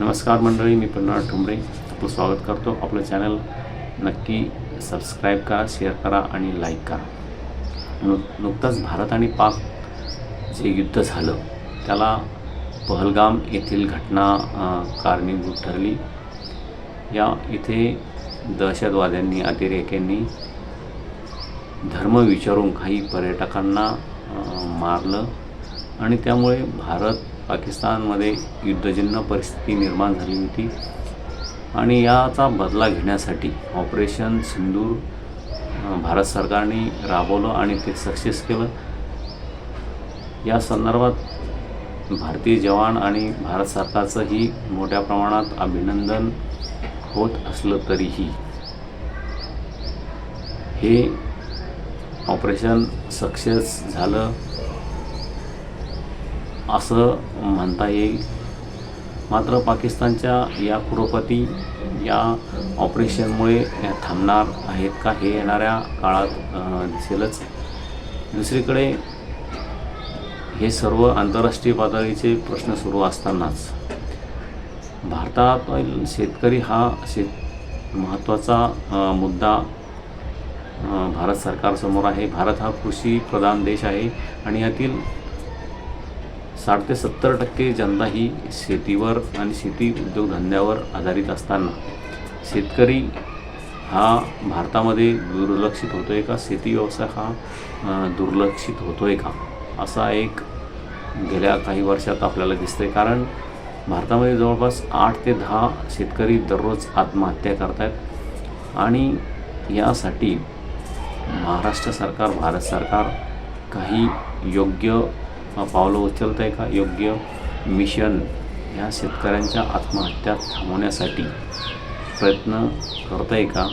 नमस्कार मंडळी मी पन्नाळ ठुंबरे आपलं स्वागत करतो. आपलं चॅनल नक्की सबस्क्राईब करा शेअर करा आणि लाईक करा. नु नुकतंच भारत आणि पाक जे युद्ध झालं त्याला पहलगाम येथील घटना कारणीभूत ठरली. या इथे दहशतवाद्यांनी अतिरेक्यांनी धर्म विचारून काही पर्यटकांना मारलं आणि त्यामुळे भारत पाकिस्तानमध्ये युद्धजन्य परिस्थिती निर्माण झाली होती. आणि याचा बदला घेण्यासाठी ऑपरेशन सिंदूर भारत सरकारने राबवलं आणि ते सक्सेस केलं. या संदर्भात भारतीय जवान आणि भारत सरकारचंही मोठ्या प्रमाणात अभिनंदन होत असलं तरीही हे ऑपरेशन सक्सेस झालं. असं म्हणता येईल. मात्र पाकिस्तानच्या या कुरोपती या ऑपरेशनमुळे थांबणार आहेत का हे येणाऱ्या काळात दिसेलच. दुसरीकडे हे सर्व आंतरराष्ट्रीय पातळीचे प्रश्न सुरू असतानाच भारतातील शेतकरी हा शेत महत्त्वाचा मुद्दा भारत सरकारसमोर आहे. भारत हा कृषी प्रधान देश आहे आणि यातील साठ ते सत्तर टक्के जनता ही शेतीवर आणि शेती उद्योगधंद्यावर आधारित असताना शेतकरी हा भारतामध्ये दुर्लक्षित होतो आहे का? शेती व्यवसाय हा दुर्लक्षित होतो आहे का? असा एक गेल्या काही वर्षात आपल्याला दिसतं आहे कारण भारतामध्ये जवळपास आठ ते दहा शेतकरी दररोज आत्महत्या करत आहेत आणि यासाठी महाराष्ट्र सरकार भारत सरकार काही योग्य पावलं उचलत आहे का? योग्य मिशन ह्या शेतकऱ्यांच्या आत्महत्या थांबवण्यासाठी प्रयत्न करत आहे का?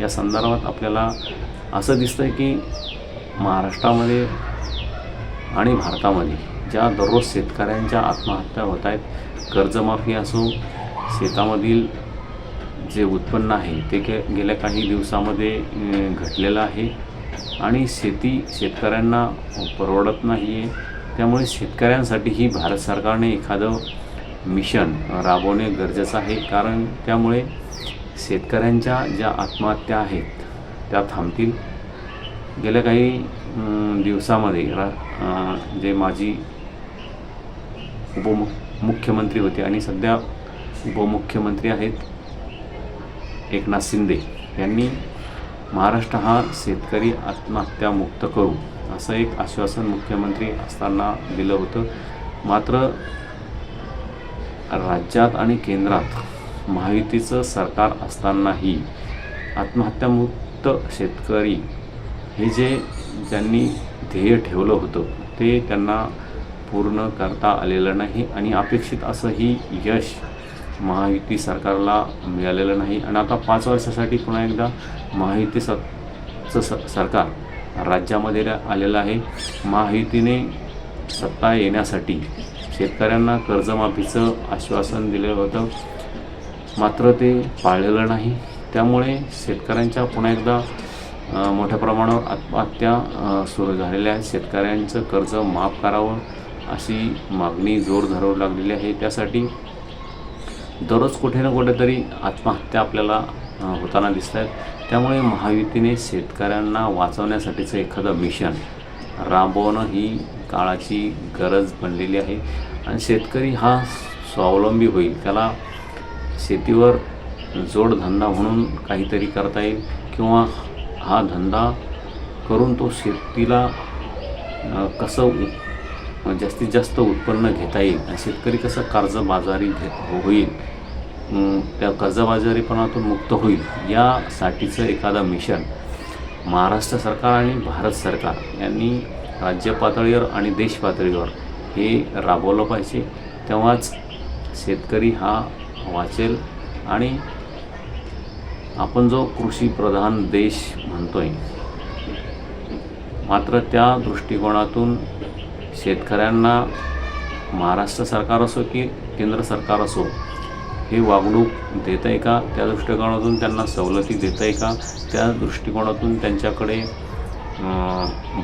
या संदर्भात आपल्याला असं दिसतं आहे की महाराष्ट्रामध्ये आणि भारतामध्ये ज्या दररोज शेतकऱ्यांच्या आत्महत्या होत आहेत कर्जमाफी असो शेतामधील जे उत्पन्न आहे ते गे गेल्या काही दिवसामध्ये घटलेलं आहे. आणि शेती शेतकऱ्यांना परवडत नाही आहे त्यामुळे शेतकऱ्यांसाठीही भारत सरकारने एखादं मिशन राबवणे गरजेचं आहे. कारण त्यामुळे शेतकऱ्यांच्या ज्या आत्महत्या आहेत त्या थांबतील. गेल्या काही दिवसामध्ये रा जे माजी उपमु मुख्यमंत्री होते आणि सध्या उपमुख्यमंत्री आहेत एकनाथ शिंदे यांनी महाराष्ट्र हा शेतकरी आत्महत्यामुक्त करू असं एक आश्वासन मुख्यमंत्री असताना दिलं होतं. मात्र राज्यात आणि केंद्रात महायुतीचं सरकार असतानाही आत्महत्यामुक्त शेतकरी हे जे ज्यांनी ध्येय ठेवलं होतं ते त्यांना पूर्ण करता आलेलं नाही आणि अपेक्षित असंही यश महायुती सरकारला मिळालेलं नाही. आणि आता पाच वर्षासाठी पुन्हा एकदा महायुती स स सरकार राज्यामध्ये आलेलं आहे. महायुतीने सत्ता येण्यासाठी शेतकऱ्यांना कर्जमाफीचं आश्वासन दिलेलं होतं. मात्र ते पाळलेलं नाही. त्यामुळे शेतकऱ्यांच्या पुन्हा एकदा मोठ्या प्रमाणावर आत्महत्या सुरू झालेल्या आहेत. शेतकऱ्यांचं कर्ज माफ करावं अशी मागणी जोर धरू लागलेली आहे. त्यासाठी दररोज कुठे ना कुठेतरी आत्महत्या आपल्याला होताना दिसत आहेत त्यामुळे महायुतीने शेतकऱ्यांना वाचवण्यासाठीचं एखादं मिशन राबवणं ही काळाची गरज बनलेली आहे. आणि शेतकरी हा स्वावलंबी होईल. त्याला शेतीवर जोडधंदा म्हणून काहीतरी करता येईल किंवा हा धंदा करून तो शेतीला कसं जास्तीत जास्त उत्पन्न घेता येईल आणि शेतकरी कसं कर्जबाजारी घे होईल त्या कर्जबाजारीपणातून मुक्त होईल यासाठीचं एखादं मिशन महाराष्ट्र सरकार आणि भारत सरकार यांनी राज्य पातळीवर आणि देश पातळीवर हे राबवलं पाहिजे. तेव्हाच शेतकरी हा वाचेल आणि आपण जो कृषीप्रधान देश म्हणतोय मात्र त्या दृष्टिकोनातून शेतकऱ्यांना महाराष्ट्र सरकार असो की केंद्र सरकार असो हे वागणूक देत आहे का? त्या दृष्टिकोनातून त्यांना सवलती देत आहे का? त्या दृष्टिकोनातून त्यांच्याकडे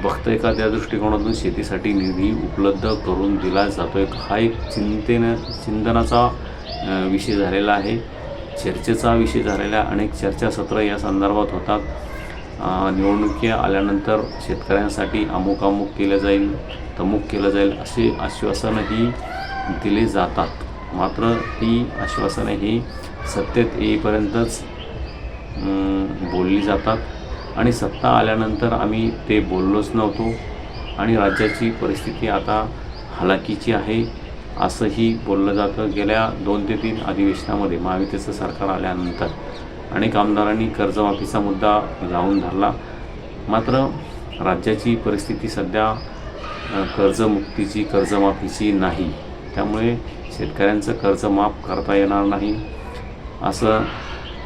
बघतं आहे का? त्या दृष्टिकोनातून शेतीसाठी निधी उपलब्ध करून दिला जातो आहे हा एक चिंतेनं चिंतनाचा विषय झालेला आहे. चर्चेचा विषय झालेला अनेक चर्चासत्र या संदर्भात होतात. निवडणुकी आल्यानंतर शेतकऱ्यांसाठी अमुक अमुक केलं जाईल तमुक केलं जाईल असे आश्वासनही दिले जातात. मात्र ती आश्वासने ही सत्तेत येईपर्यंतच बोलली जातात. आणि सत्ता आल्यानंतर आम्ही ते बोललोच नव्हतो. आणि राज्याची परिस्थिती आता हलाखीची आहे असंही बोललं जातं. गेल्या दोन ते तीन अधिवेशनामध्ये महायुतीचं सरकार आल्यानंतर अनेक आमदारांनी कर्जमाफीचा मुद्दा लावून धरला. मात्र राज्याची परिस्थिती सध्या कर्जमुक्तीची कर्जमाफीची नाही. त्यामुळे शेतकऱ्यांचं कर्ज माफ करता येणार नाही असं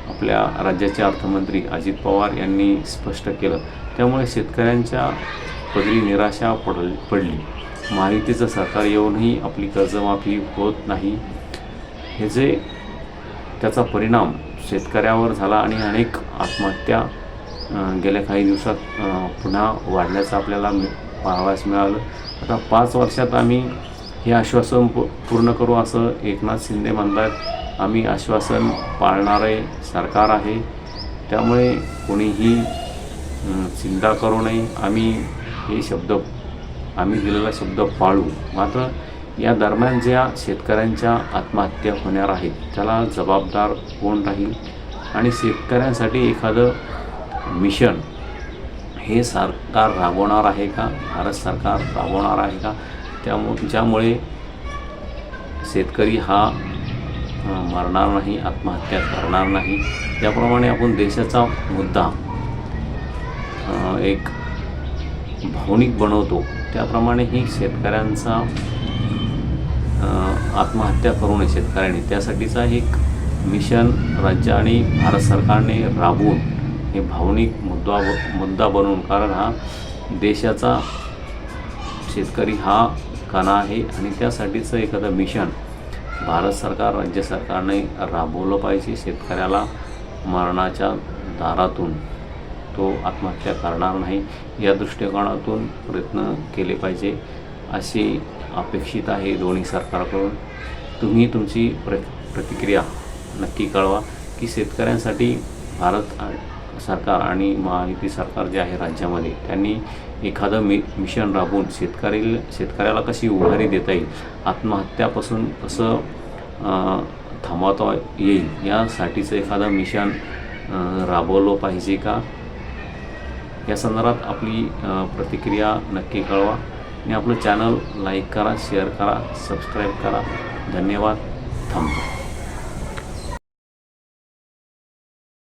आपल्या राज्याचे अर्थमंत्री अजित पवार यांनी स्पष्ट केलं. त्यामुळे शेतकऱ्यांच्या पदरी निराशा पड पडली. महायुतीचं सरकार येऊनही आपली कर्जमाफी होत नाही. हे जे त्याचा परिणाम शेतकऱ्यावर झाला आणि अनेक आत्महत्या गेल्या काही दिवसात पुन्हा वाढल्याचं आपल्याला पाहावयास मिळालं. आता पाच वर्षात आम्ही हे आश्वासन पूर्ण करू असं एकनाथ शिंदे म्हणतात. आम्ही आश्वासन पाळणारे सरकार आहे. त्यामुळे कोणीही चिंता करू नये. आम्ही हे शब्द आम्ही दिलेला शब्द पाळू. मात्र या दरम्यान ज्या शेतकऱ्यांच्या आत्महत्या होणार आहेत त्याला जबाबदार कोण राहील? आणि शेतकऱ्यांसाठी एखादं मिशन हे सरकार राबवणार आहे का? भारत सरकार राबवणार आहे का? त्यामु ज्यामुळे शेतकरी हा मरणार नाही आत्महत्या करणार नाही. त्याप्रमाणे आपण देशाचा मुद्दा एक भावनिक बनवतो. त्याप्रमाणे ही शेतकऱ्यांचा आत्महत्या करू नये शेतकऱ्यांनी. त्यासाठीचा एक मिशन राज्य आणि भारत सरकारने राबवून हे भावनिक मुद्दा मुद्दा बनवून. कारण हा देशाचा शेतकरी हा कणा आहे आणि त्यासाठीचं एखादं मिशन भारत सरकार राज्य सरकारने राबवलं पाहिजे शेतकऱ्याला मरणाच्या दारातून. तो आत्महत्या करणार नाही. या दृष्टिकोनातून प्रयत्न केले पाहिजे अशी अपेक्षित आहे दोन्ही सरकारकडून. तुम्ही तुमची प्र प्रतिक्रिया नक्की कळवा की शेतकऱ्यांसाठी भारत सरकार आणि महायुती सरकार जे आहे राज्यामध्ये त्यांनी एखादं मि मिशन राबवून शेतकरी शेतकऱ्याला कशी उभारी देता येईल आत्महत्यापासून कसं थांबवता येईल यासाठीचं एखादं मिशन राबवलं पाहिजे का? या संदर्भात आपली प्रतिक्रिया नक्की कळवा. आणि आपलं चॅनल लाईक करा शेअर करा सबस्क्राईब करा. धन्यवाद. थांबतो